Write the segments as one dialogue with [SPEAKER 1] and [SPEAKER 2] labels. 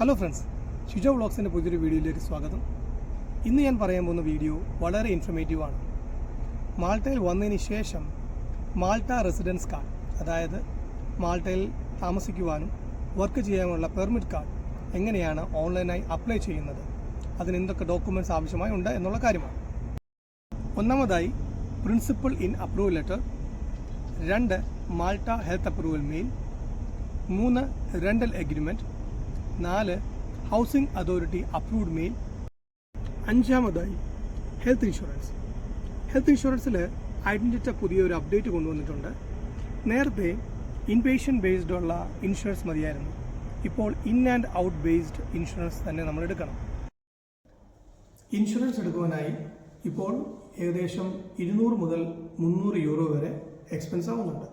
[SPEAKER 1] Hello friends Shijo വ്ളോഗ്സിന്റെ പുതിയൊരു വീഡിയോയിലേക്ക് സ്വാഗതം. ഇന്ന് ഞാൻ പറയാൻ പോകുന്ന വീഡിയോ വളരെ ഇൻഫർമേറ്റീവ് ആണ്. മാൾട്ടയിൽ വന്നതിന് ശേഷം മാൾട്ട റെസിഡൻസ് കാർഡ് അതായത് മാൾട്ടയിൽ താമസിക്കുവാനും വർക്ക് ചെയ്യാനുള്ള പെർമിറ്റ് കാർഡ് എങ്ങനെയാണ് ഓൺലൈനായി അപ്ലൈ ചെയ്യുന്നത് അതിന് എന്തൊക്കെ ഡോക്യുമെന്റ്സ് ആവശ്യമായി ഉണ്ട് എന്നുള്ള കാര്യമാണ്. ഒന്നാമതായി പ്രിൻസിപ്പൽ ഇൻ അപ്രൂവൽ ലെറ്റർ രണ്ട് മാൾട്ട ഹെൽത്ത് അപ്രൂവൽ മെയിൽ മൂന്ന് റെന്റൽ എഗ്രിമെന്റ് നാല് ഹൗസിംഗ് അതോറിറ്റി അപ്രൂവ്ഡ് മെയിൽ അഞ്ചാമതായി ഹെൽത്ത് ഇൻഷുറൻസ് ഹെൽത്ത് ഇൻഷുറൻസിൽ ഐഡന്റിറ്റ പുതിയൊരു അപ്ഡേറ്റ് കൊണ്ടുവന്നിട്ടുണ്ട്. നേരത്തെ ഇൻപേഷ്യൻ ബേസ്ഡ് ഉള്ള ഇൻഷുറൻസ് മതിയായിരുന്നു. ഇപ്പോൾ in and out based insurance തന്നെ നമ്മൾ എടുക്കണം. ഇൻഷുറൻസ് എടുക്കുവാനായി ഇപ്പോൾ ഏകദേശം ഇരുന്നൂറ് മുതൽ മുന്നൂറ് യൂറോ വരെ എക്സ്പെൻസ് ആവുന്നുണ്ട്.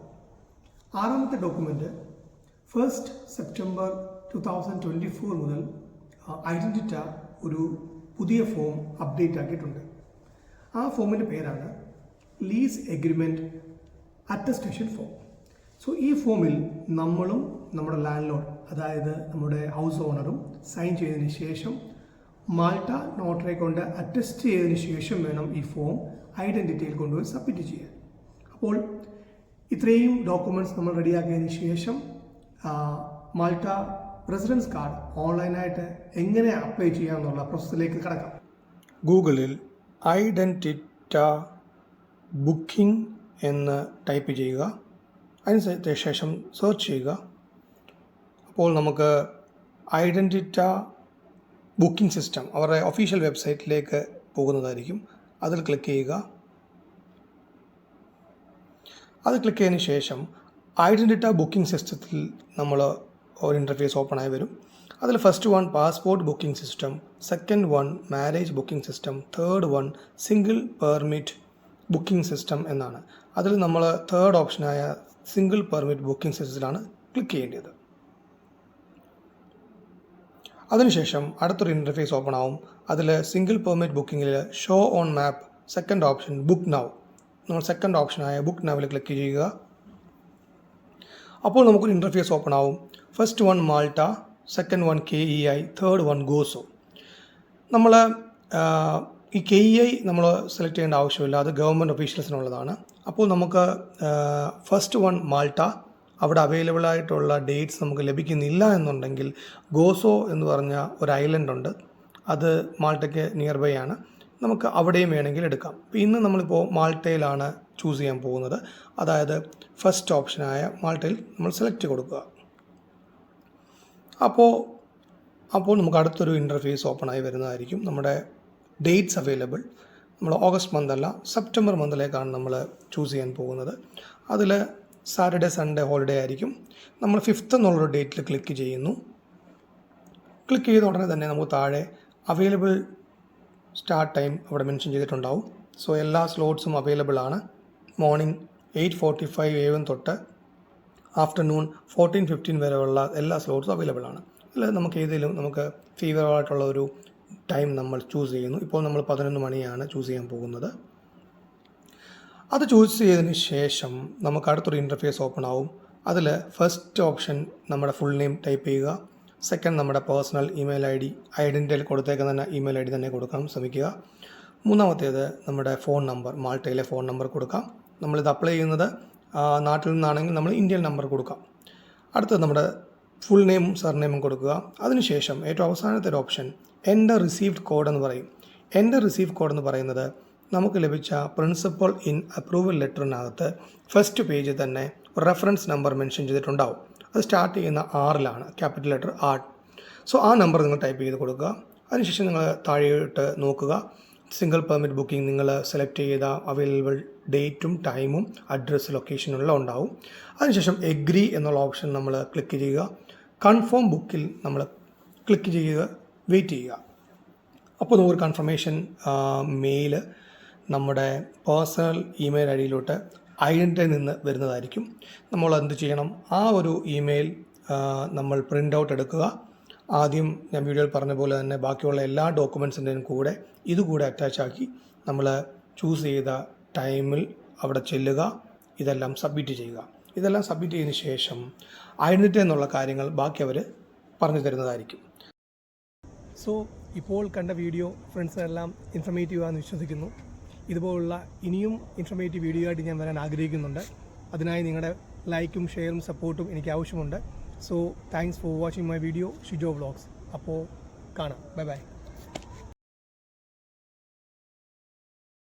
[SPEAKER 1] ആറാമത്തെ document first September two thousand twenty four മുതൽ ഐഡന്റിറ്റ ഒരു പുതിയ ഫോം അപ്ഡേറ്റ് ആക്കിയിട്ടുണ്ട്. ആ ഫോമിന്റെ പേരാണ് lease agreement attestation form so ഈ ഫോമിൽ നമ്മളും നമ്മുടെ ലാൻഡ് ലോഡ് അതായത് നമ്മുടെ ഹൗസ് ഓണറും സൈൻ ചെയ്തതിന് ശേഷം മാൾട്ട നോട്ടറെ കൊണ്ട് അറ്റസ്റ്റ് ചെയ്തതിന് ശേഷം വേണം ഈ ഫോം ഐഡന്റിറ്റിയിൽ കൊണ്ടുപോയി സബ്മിറ്റ് ചെയ്യാൻ. അപ്പോൾ ഇത്രയും ഡോക്യുമെന്റ്സ് നമ്മൾ റെഡിയാക്കിയതിന് ശേഷം മാൾട്ട റെസിഡൻസ് കാർഡ് ഓൺലൈനായിട്ട് എങ്ങനെ അപ്ലൈ ചെയ്യാമെന്നുള്ള പ്രോസസ്സിലേക്ക് കടക്കാം. ഗൂഗിളിൽ ഐഡന്റിറ്റ ബുക്കിംഗ് എന്ന് ടൈപ്പ് ചെയ്യുക. അതിന് ശേഷം സെർച്ച് ചെയ്യുക. അപ്പോൾ നമുക്ക് ഐഡന്റിറ്റ ബുക്കിംഗ് സിസ്റ്റം അവരുടെ ഒഫീഷ്യൽ വെബ്സൈറ്റിലേക്ക് പോകുന്നതായിരിക്കും. അതിൽ ക്ലിക്ക് ചെയ്യുക. അത് ക്ലിക്ക് ചെയ്തതിന് ശേഷം ഐഡന്റിറ്റ ബുക്കിംഗ് സിസ്റ്റത്തിൽ നമ്മൾ ഒരു ഇന്റർഫേസ് ഓപ്പൺ ആയി വരും. അതിൽ first one passport booking system second one marriage booking system third one single permit booking system എന്നാണ്. അതിൽ നമ്മൾ തേർഡ് ഓപ്ഷനായ സിംഗിൾ പെർമിറ്റ് ബുക്കിംഗ് സിസ്റ്റത്തിലാണ് ക്ലിക്ക് ചെയ്യേണ്ടത്. അതിനുശേഷം അടുത്തൊരു ഇന്റർഫേസ് ഓപ്പൺ ആവും. അതിൽ single permit ബുക്കിങ്ങിൽ show on map second option book now നമ്മൾ സെക്കൻഡ് ഓപ്ഷനായ ബുക്ക് നൗവിൽ ക്ലിക്ക് ചെയ്യുക. അപ്പോൾ നമുക്കൊരു ഇന്റർഫേസ് ഓപ്പൺ ആവും. First one Malta second one K E I third one Gozo നമ്മൾ ഈ കെ ഇ ഐ നമ്മൾ സെലക്ട് ചെയ്യേണ്ട ആവശ്യമില്ല. അത് ഗവൺമെന്റ് ഒഫീഷ്യൽസിനുള്ളതാണ് അപ്പോൾ നമുക്ക് ഫസ്റ്റ് വൺ മാൾട്ട അവിടെ അവൈലബിൾ ആയിട്ടുള്ള ഡേറ്റ്സ് നമുക്ക് ലഭിക്കുന്നില്ല എന്നുണ്ടെങ്കിൽ ഗോസോ എന്ന് പറഞ്ഞ ഒരു ഐലൻഡ് ഉണ്ട്. അത് മാൾട്ടയ്ക്ക് നിയർ ബൈ ആണ്. നമുക്ക് അവിടെയും വേണമെങ്കിൽ എടുക്കാം. ഇന്ന് നമ്മളിപ്പോൾ മാൾട്ടയിലാണ് ചൂസ് ചെയ്യാൻ പോകുന്നത്. അതായത് ഫസ്റ്റ് ഓപ്ഷനായ മാൾട്ടയിൽ നമ്മൾ സെലക്ട് കൊടുക്കുക. അപ്പോൾ അപ്പോൾ നമുക്ക് അടുത്തൊരു ഇന്റർഫേസ് ഓപ്പൺ ആയി വരുന്നതായിരിക്കും. നമ്മുടെ ഡേറ്റ്സ് അവൈലബിൾ നമ്മൾ ഓഗസ്റ്റ് മന്ത് അല്ല സെപ്റ്റംബർ മന്തിലേക്കാണ് നമ്മൾ ചൂസ് ചെയ്യാൻ പോകുന്നത്. അതിൽ സാറ്റർഡേ സൺഡേ ഹോളിഡേ ആയിരിക്കും. നമ്മൾ ഫിഫ്ത്ത് എന്നുള്ളൊരു ഡേറ്റിൽ ക്ലിക്ക് ചെയ്യുന്നു. ക്ലിക്ക് ചെയ്ത ഉടനെ തന്നെ നമുക്ക് താഴെ അവൈലബിൾ സ്റ്റാർട്ട് ടൈം അവിടെ മെൻഷൻ ചെയ്തിട്ടുണ്ടാവും. സോ എല്ലാ സ്ലോട്ട്സും അവൈലബിൾ ആണ്. Morning eight forty five A M തൊട്ട് ആഫ്റ്റർനൂൺ ഫോർട്ടീൻ ഫിഫ്റ്റീൻ വരെയുള്ള എല്ലാ സ്ലോട്ട്സും അവൈലബിൾ ആണ്. അതിൽ നമുക്ക് ഏതെങ്കിലും നമുക്ക് ഫീവറായിട്ടുള്ള ഒരു ടൈം നമ്മൾ ചൂസ് ചെയ്യുന്നു. ഇപ്പോൾ നമ്മൾ പതിനൊന്ന് മണിയാണ് ചൂസ് ചെയ്യാൻ പോകുന്നത്. അത് ചൂസ് ചെയ്തതിന് ശേഷം നമുക്ക് അടുത്തൊരു ഇന്റർഫേസ് ഓപ്പൺ ആവും. അതിൽ ഫസ്റ്റ് ഓപ്ഷൻ നമ്മുടെ ഫുൾ നെയിം ടൈപ്പ് ചെയ്യുക. സെക്കൻഡ് നമ്മുടെ പേഴ്സണൽ ഇമെയിൽ ഐ ഡി ഐഡന്റിറ്റിയിൽ കൊടുത്തേക്കുന്ന തന്നെ ഇമെയിൽ ഐ ഡി തന്നെ കൊടുക്കാൻ ശ്രമിക്കുക. മൂന്നാമത്തേത് നമ്മുടെ ഫോൺ നമ്പർ മാൾട്ടയിലെ ഫോൺ നമ്പർ കൊടുക്കാം. നമ്മളിത് അപ്ലൈ ചെയ്യുന്നത് നാട്ടിൽ നിന്നാണെങ്കിൽ നമ്മൾ ഇന്ത്യൻ നമ്പർ കൊടുക്കാം. അടുത്തത് നമ്മുടെ ഫുൾ നെയിമും സർനെയിമും കൊടുക്കുക. അതിനുശേഷം ഏറ്റവും അവസാനത്തെ ഒരു ഓപ്ഷൻ എന്റെ റിസീവ്ഡ് കോഡ് എന്ന് പറയും. എന്റെ റിസീവ് കോഡ് എന്ന് പറയുന്നത് നമുക്ക് ലഭിച്ച പ്രിൻസിപ്പൽ ഇൻ അപ്രൂവൽ ലെറ്ററിനകത്ത് ഫസ്റ്റ് പേജിൽ തന്നെ റെഫറൻസ് നമ്പർ മെൻഷൻ ചെയ്തിട്ടുണ്ടാവും. അത് സ്റ്റാർട്ട് ചെയ്യുന്ന ആറിലാണ് ക്യാപിറ്റൽ ലെറ്റർ ആർ സോ ആ നമ്പർ നിങ്ങൾ ടൈപ്പ് ചെയ്ത് കൊടുക്കുക. അതിനുശേഷം നിങ്ങൾ താഴെയിട്ട് നോക്കുക. സിംഗിൾ പെർമിറ്റ് ബുക്കിംഗ് നിങ്ങൾ സെലക്ട് ചെയ്ത അവൈലബിൾ ഡേറ്റും ടൈമും അഡ്രസ്സ് ലൊക്കേഷനുള്ള ഉണ്ടാവും. അതിനുശേഷം എഗ്രി എന്നുള്ള ഓപ്ഷൻ നമ്മൾ ക്ലിക്ക് ചെയ്യുക. കൺഫേം ബുക്കിൽ നമ്മൾ ക്ലിക്ക് ചെയ്യുക. വെയിറ്റ് ചെയ്യുക. അപ്പോൾ നമുക്ക് കൺഫർമേഷൻ മെയിൽ നമ്മുടെ പേഴ്സണൽ ഇമെയിൽ ഐ ഡിയിലോട്ട് ഐഡന്റിറ്റിയിൽ നിന്ന് വരുന്നതായിരിക്കും. നമ്മൾ എന്ത് ചെയ്യണം? ആ ഒരു ഇമെയിൽ നമ്മൾ പ്രിന്റ് ഔട്ട് എടുക്കുക. ആദ്യം ഞാൻ വീഡിയോയിൽ പറഞ്ഞ പോലെ തന്നെ ബാക്കിയുള്ള എല്ലാ ഡോക്യുമെൻസിന്റെയും കൂടെ ഇതുകൂടെ അറ്റാച്ച് ആക്കി നമ്മൾ ചൂസ് ചെയ്ത ടൈമിൽ അവിടെ ചെല്ലുക ഇതെല്ലാം സബ്മിറ്റ് ചെയ്യുക. ഇതെല്ലാം സബ്മിറ്റ് ചെയ്തതിന് ശേഷം ഐഡന്റിറ്റി എന്നുള്ള കാര്യങ്ങൾ ബാക്കി അവർ പറഞ്ഞു തരുന്നതായിരിക്കും. സോ ഇപ്പോൾ കണ്ട വീഡിയോ ഫ്രണ്ട്സിനെല്ലാം ഇൻഫർമേറ്റീവ് ആണെന്ന് വിശ്വസിക്കുന്നു. ഇതുപോലുള്ള ഇനിയും ഇൻഫർമേറ്റീവ് വീഡിയോ ആയിട്ട് ഞാൻ വരാൻ ആഗ്രഹിക്കുന്നുണ്ട്. അതിനായി നിങ്ങളുടെ ലൈക്കും ഷെയറും സപ്പോർട്ടും എനിക്ക് ആവശ്യമുണ്ട്. So thanks for watching my video Shijo vlogs അപ്പോൾ കാണാം. Bye bye